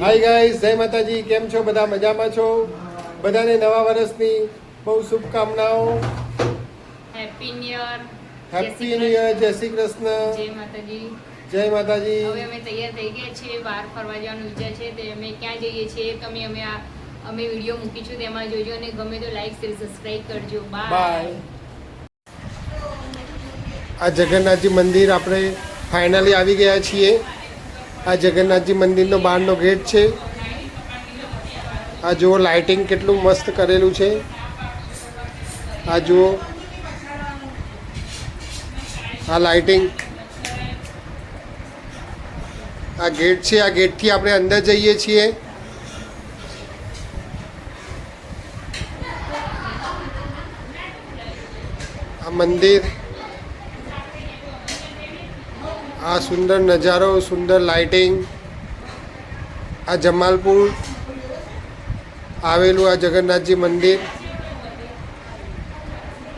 Hi guys જય માતાજી. કેમ છો? બધા મજામાં છો? બધાને નવા વર્ષની બહુ શુભકામનાઓ. Happy new year happy new year જય શ્રી કૃષ્ણ. જય માતાજી. જય માતાજી. હવે અમે તૈયાર થઈ ગયા છીએ બહાર ફરવા જવાનું વિચાર છે તે અમે ક્યાં જઈએ છીએ તમે અમે આ અમે વીડિયો મૂકીશું તેમાં જોજો અને ગમે તો લાઈક શેર સબસ્ક્રાઇબ કરજો. બાય આ જગન્નાથજી મંદિર આપણે ફાઇનલી આવી ગયા છીએ. આ જગન્નાથજી મંદિરનો બહારનો ગેટ છે. આ જુઓ લાઇટિંગ કેટલું મસ્ત કરેલું છે. આ જુઓ. આ લાઇટિંગ. આ ગેટ છે, આ ગેટથી આપણે અંદર જઈએ છીએ. આ મંદિર. આ સુંદર નજારો, સુંદર લાઇટિંગ આ જમાલપુર, આવેલું આ જગન્નાથજી મંદિર.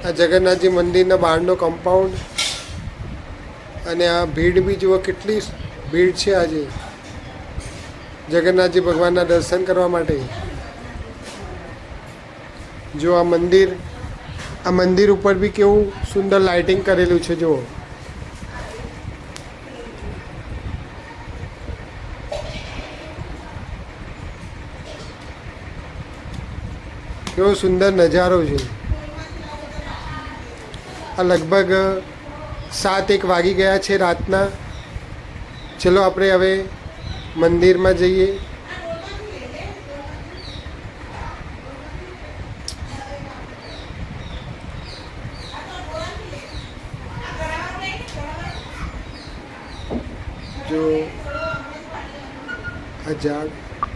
આ જગન્નાથજી મંદિરના બહારનો કમ્પાઉન્ડ અને આ ભીડ બી જુઓ કેટલી ભીડ છે આજે. જગન્નાથજી ભગવાનના દર્શન કરવા માટે. જો આ મંદિર આ મંદિર ઉપર બી કેવું સુંદર લાઇટિંગ કરેલું છે જુઓ. કેવો સુંદર નજારો છે આ લગભગ સાત એક વાગી ગયા છે રાતના ચલો આપણે હવે મંદિરમાં જઈએ જો આ ઝાડ આ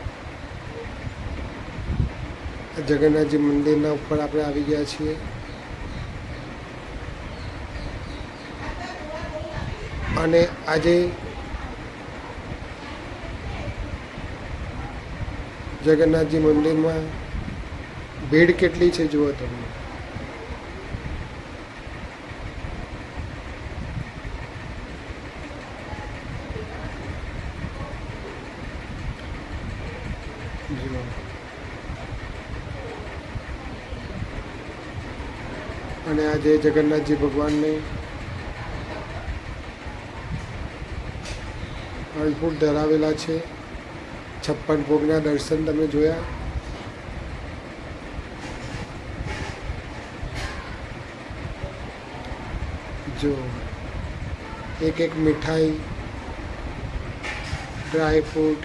જગન્નાથજી મંદિરના ઉપર આપણે આવી ગયા છીએ. અને આજે જગન્નાથજી મંદિરમાં ભીડ કેટલી છે જુઓ તમે જુઓ અને આજે જગન્નાથજી ભગવાનને. ફળફૂલ ધરાવેલા છે. છપ્પન ભોગના દર્શન તમે જોયા. જો, એક એક મીઠાઈ, ડ્રાય ફ્રૂટ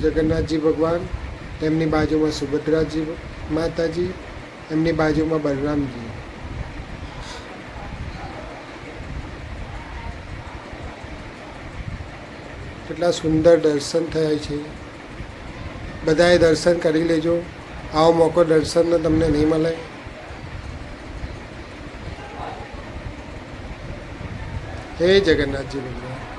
જગન્નાથજી ભગવાન એમની બાજુમાં સુભદ્રાજી માતાજી, એમની બાજુમાં બલરામજી. કેટલા સુંદર દર્શન થયા છે. બધાએ દર્શન કરી લેજો. આવો મોકો દર્શનનો તમને નહીં મળે. હે જગન્નાથજી ભગવાન.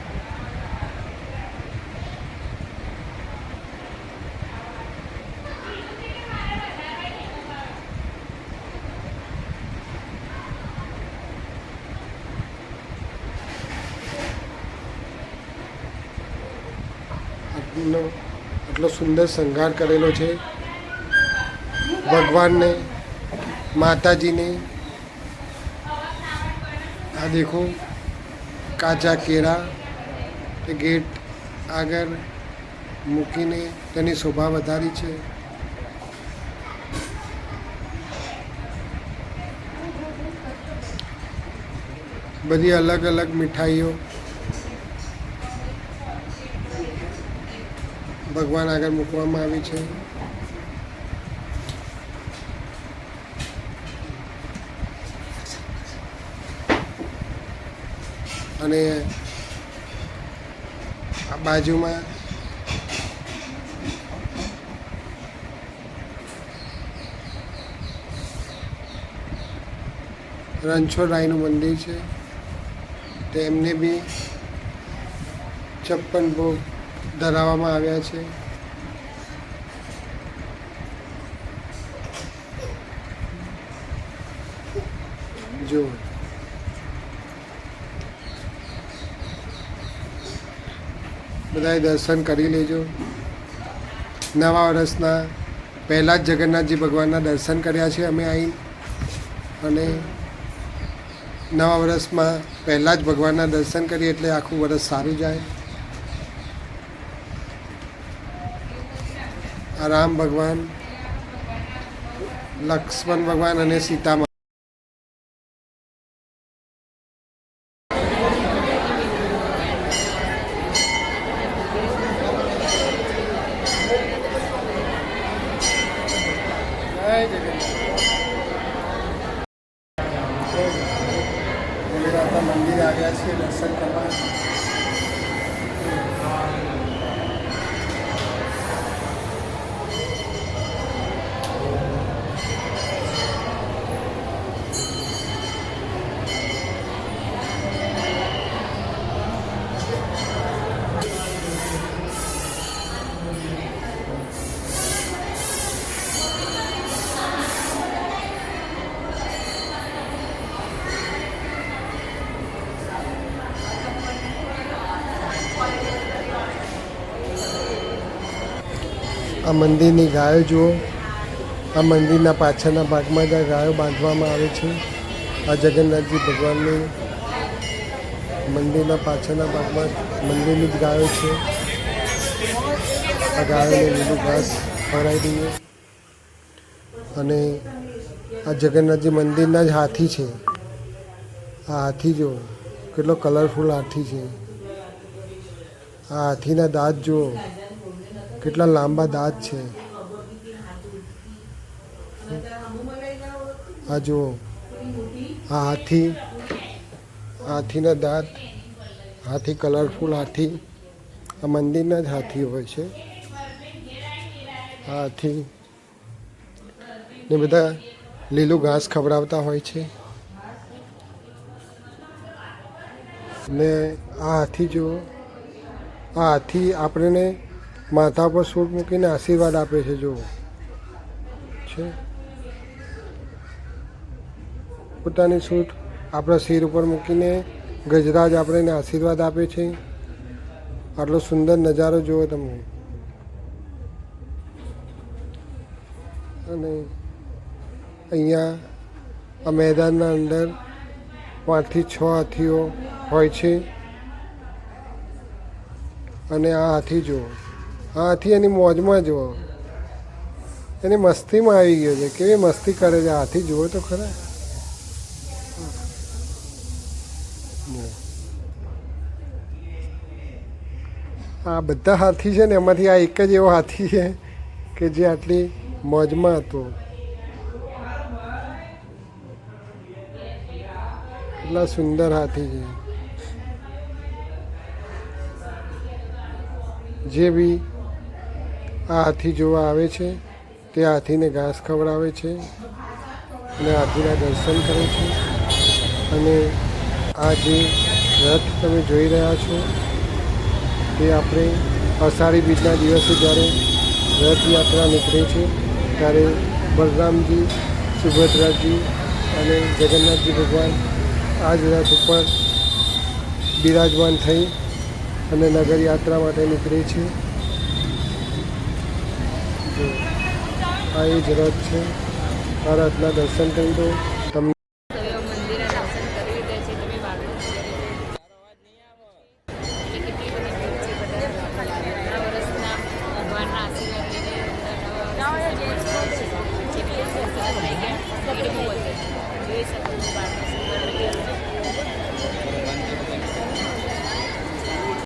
આટલો એટલો સુંદર શણગાર કરેલો છે. ભગવાનને, માતાજીને. આ દેખો, કાચા કેળા, તે ગેટ આગળ મૂકીને તેની શોભા વધારી છે. બધી અલગ અલગ મીઠાઈઓ ભગવાન આગળ મૂકવામાં આવી છે. અને આ બાજુમાં રણછોડરાયનું મંદિર છે. તેમને બી છપ્પન ભોગ ધરાવવામાં આવ્યા છે. જો. બધાએ દર્શન કરી લેજો. નવા વર્ષના પહેલાં જ જગન્નાથજી ભગવાનના દર્શન કર્યા છે અમે અહીં. અને નવા વર્ષમાં પહેલાં જ ભગવાનના દર્શન કરીએ એટલે આખું વર્ષ સારું જાય. રામ ભગવાન લક્ષ્મણ ભગવાન અને સીતા આ મંદિરની ગાયો જુઓ. આ મંદિરના પાછળના ભાગમાં જ આ ગાયો બાંધવામાં આવે છે. આ જગન્નાથજી ભગવાનની મંદિરના પાછળના ભાગમાં મંદિરની જ ગાયો છે. આ ગાયોને લીલું ઘાસ ખવડાવી દઈએ અને આ જગન્નાથજી મંદિરના જ હાથી છે. આ હાથી જુઓ, કેટલો કલરફુલ હાથી છે. આ હાથીના દાંત જુઓ. કેટલા લાંબા દાંત છે? આ જુઓ. આ હાથી. હાથીના દાંત. હાથી કલરફુલ હાથી. આ મંદિરના જ હાથી હોય છે. આ હાથી. ને બધા લીલું ઘાસ ખવડાવતા હોય છે. ને આ હાથી જુઓ. આ હાથી આપણને માથા પર સૂટ મૂકીને આશીર્વાદ આપે છે જો છે? પોતાની સૂટ આપણા શિર ઉપર મૂકીને ગજરાજ આપણને આશીર્વાદ આપે છે. આટલો સુંદર નજારો જુઓ તમે. અને અહીંયા આ મેદાનના અંદર પાંચથી છ હાથીઓ હોય છે. અને આ હાથી જુઓ. હાથી એની મોજમાં જુઓ. એની મસ્તીમાં આવી ગયો છે. કેવી મસ્તી કરે છે. હાથી જુઓ તો ખરા. આ બધા હાથી છે ને, એમાંથી આ એક જ એવો હાથી છે કે જે આટલી મોજમાં હતો. એટલા સુંદર હાથી છે. જે બી આ હાથી જોવા આવે છે. તે હાથીને ઘાસ ખવડાવે છે અને હાથીના દર્શન કરે છે. અને આ જે રથ તમે જોઈ રહ્યા છો, તે આપણે અષાઢી બીજના દિવસે જ્યારે રથયાત્રા નીકળે છે, ત્યારે બલરામજી, સુભદ્રાજી અને જગન્નાથજી ભગવાન આ જ રથ ઉપર બિરાજમાન થઈ અને નગર યાત્રા માટે નીકળે છે. આ એ જ રથ છે. આ રથના દર્શન કરી દો.